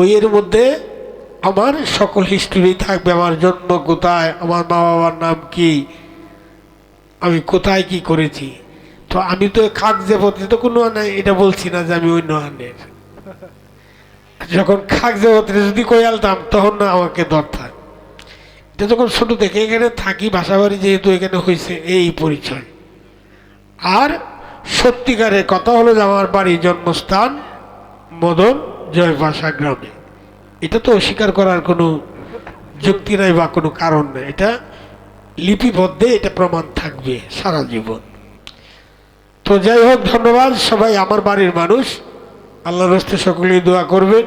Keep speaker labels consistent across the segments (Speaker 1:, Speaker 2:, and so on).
Speaker 1: বইয়ের মধ্যে, আমার সকল হিস্টোরি থাকবে, আমার জন্ম কোথায়, আমার মা বাবার নাম কি, আমি কোথায় কি করেছি? তো আমি তো কাগজে পত্রে তো কোনো নাই, এটা বলছি না যে আমি অন্য আনের যখন কাগজে পত্রে যদি কই আলতাম তখন না আমাকে দরকার। এটা যখন ছোট থেকে এখানে থাকি বাসা বাড়ি যেহেতু এখানে হয়েছে, এই পরিচয়। আর সত্যিকারের কথা হলো যে আমার বাড়ির জন্মস্থান মদন জয়ভাষা গ্রামে। এটা তো অস্বীকার করার কোনো যুক্তি নাই বা কোনো কারণ নেই। এটা লিপিবদ্ধে এটা প্রমাণ থাকবে সারা জীবন। তো যাই হোক, ধন্যবাদ। সবাই আমার বাড়ির মানুষ। আল্লাহর হস্তে সকলেই দোয়া করবেন।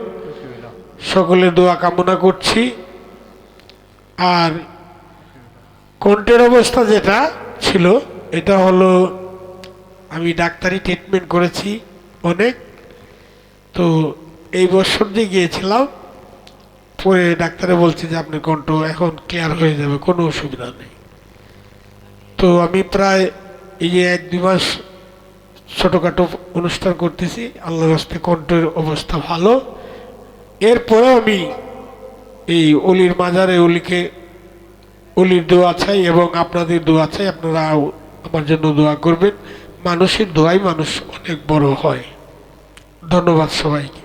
Speaker 1: সকলে দোয়া কামনা করছি। আর কণ্ঠের অবস্থা যেটা ছিল, এটা হলো আমি ডাক্তারি ট্রিটমেন্ট করেছি অনেক। তো এই বছর যে গিয়েছিলাম, পরে ডাক্তারে বলছে যে, আপনি কণ্ঠ এখন ক্লিয়ার হয়ে যাবে, কোনো অসুবিধা নেই। তো আমি প্রায় এই যে এক, দুই মাস ছোটোখাটো অনুষ্ঠান করতেছি, আল্লাহর হস্তে কণ্ঠের অবস্থা ভালো। এরপরে আমি এই অলির মাজারে অলিকে, অলির দোয়া চাই এবং আপনাদের দোয়া চাই আপনারা আমার জন্য দোয়া করবেন। মানুষের দোয়াই মানুষ অনেক বড় হয়। ধন্যবাদ সবাইকে।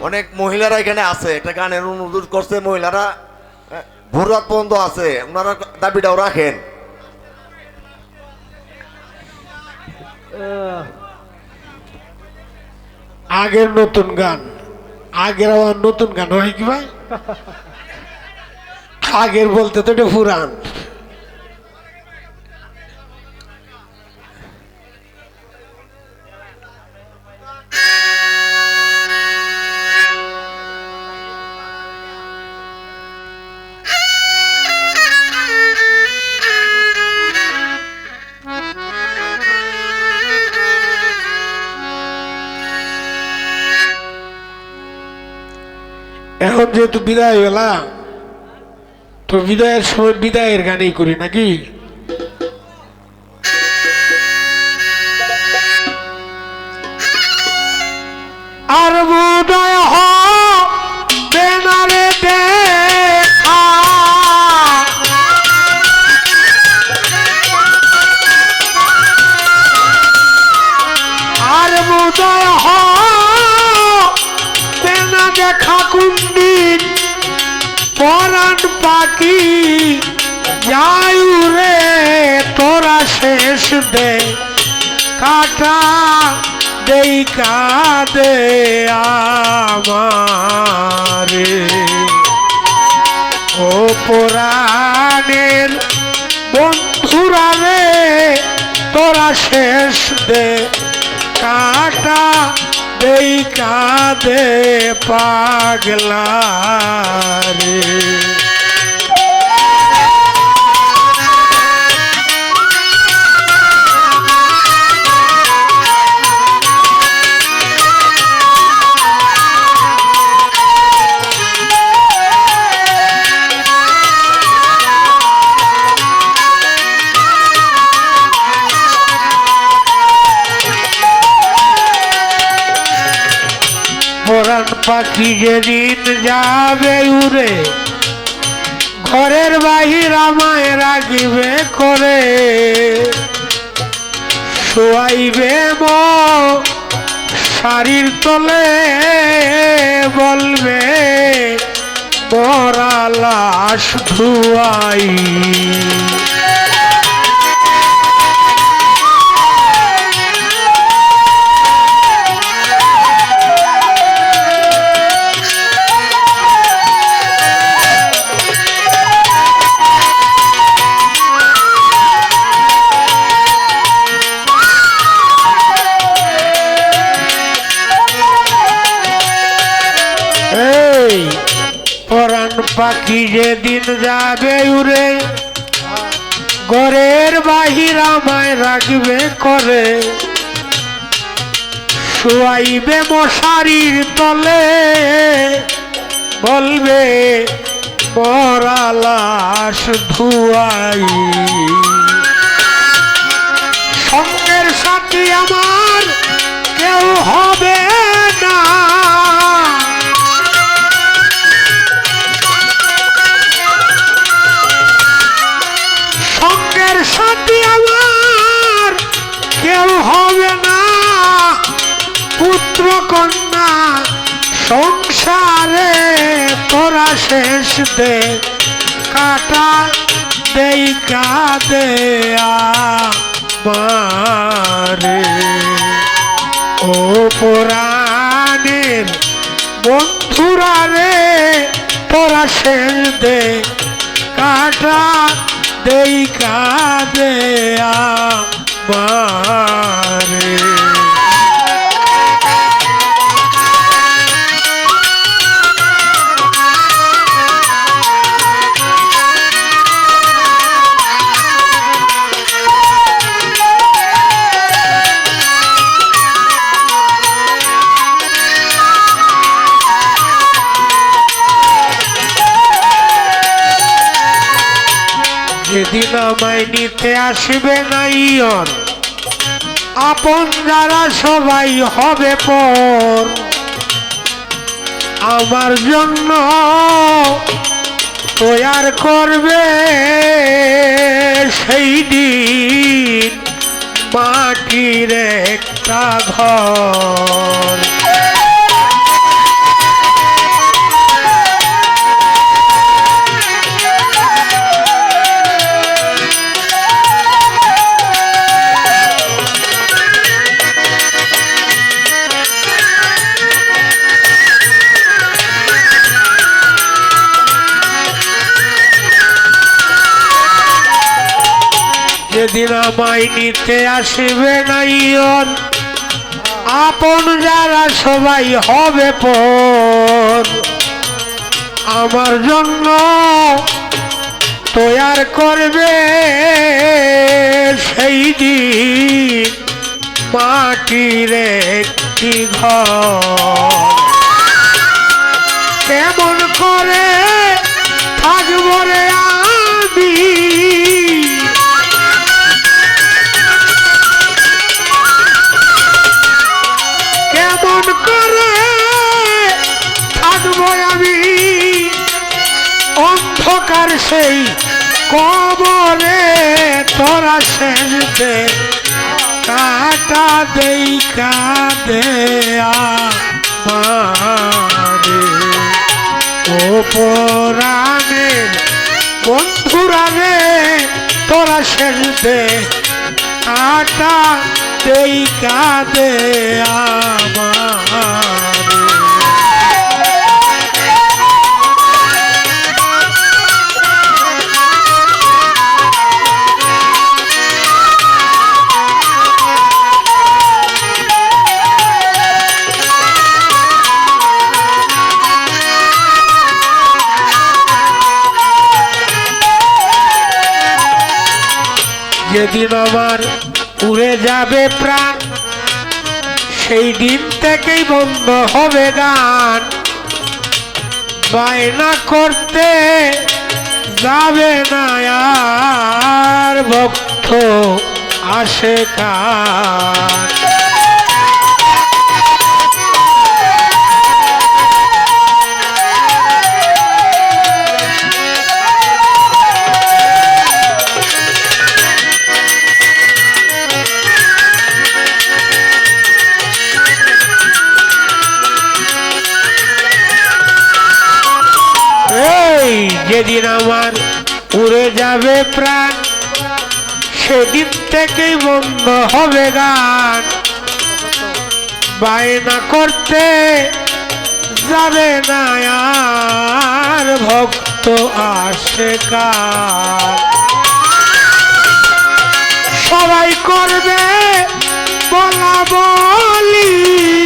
Speaker 2: অনেক মহিলারা এখানে আছে একটা গানের অনুরোধ করছে মহিলারা। ভোর রাত পর্যন্ত আছে ওনারা দাবিটাও রাখেন।
Speaker 1: আগের নতুন গান আগের আবার নতুন গান হয় কি ভাই? আগের বলতে তো এটা পুরান। যেহেতু বিদায় বেলা তো বিদায়ের সময় বিদায়ের গানই করি নাকি? আর হবে না দেখা কুন্দিন পরাণ পাখি রে তোরা শেষ দে, কাটা দেই কাদে আমারে। ও পুরাণের বন্ধুরা রে, তোরা শেষ দে, কাটা দেই কাঁদে পাগলা রে। পরাণ পাখি যেদিন যাবে উড়ে, ঘরের বাহির আমায় রাখিবে করে। শোয়াইবে ম শাড়ির তলে, বলবে মরা লাশ ধুয়াই। পাখি যেদিন যাবে উড়ে, ঘরের বাহির আমায় রাখবে করে। শুয়াইবে মশারির তলে, বলবে পরালাস ধুয়াই। সঙ্গের সাথে আমার কেউ হবে না। কন্যা সংসারে তোরা শেষ দে, কাটা দেই মারে ও পুরাণের বন্ধুরা রে তোরা শেষ দে, কাটা দেই মারে আমায় নিতে আসবে না আপন যারা সবাই হবে পর। আমার জন্য তৈয়ার করবে সেই দিন মাটির একটা ঘর। যেদিন আমায় নিতে আসবে না ইয়ন আপন যারা সবাই হবে পর। আমার জন্য তৈয়ার করবে সেই দিন মাটির একটি ঘর। কেমন করে থাকব আমি। অন্ধকার সেই কবরে তোরা সেজতে কাটা দেই, কাদে আমারে। ও পরাণের বন্ধুরা রে তোরা সেজতে কাটা দেই, কাদে আমারে। যেদিন আমার উড়ে যাবে প্রাণ, সেই দিন থেকেই বন্ধ হবে গান। বায়না করতে যাবে না আর ভক্ত আসে কান যেদিন আমার উড়ে যাবে প্রাণ, সেদিন থেকেই বন্ধ হবে গান। বায়না করতে যাবে না আর ভক্ত আসে কার। সবাই করবে বলা বলি।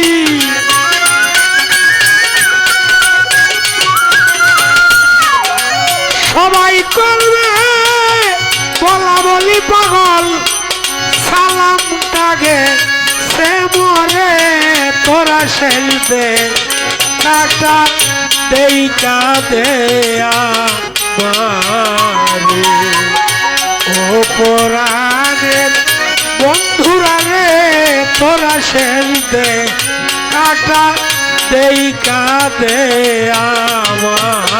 Speaker 1: সবাই করবে। বলা বলি পাগল সালাম টাগে সে মরে তোরা সেলবে কাটা দেই কাঁদে আমারে। ও পরাণের বন্ধুরা রে তোরা দে। কাটা দেই কাঁদে আমার।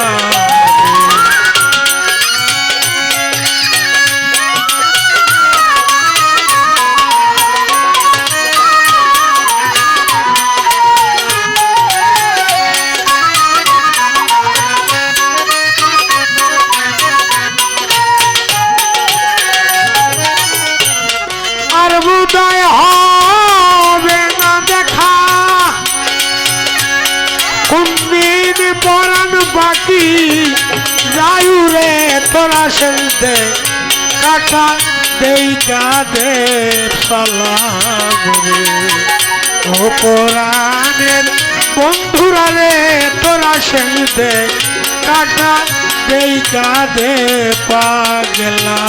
Speaker 1: পরাণ বাকি যায়ু রে, তোরা সেলতে কাটা দেই কাদে সালাম রে। ও পরাণের বন্ধুরা রে, তোরা সেলতে কাটা দেই কাদে পাগলা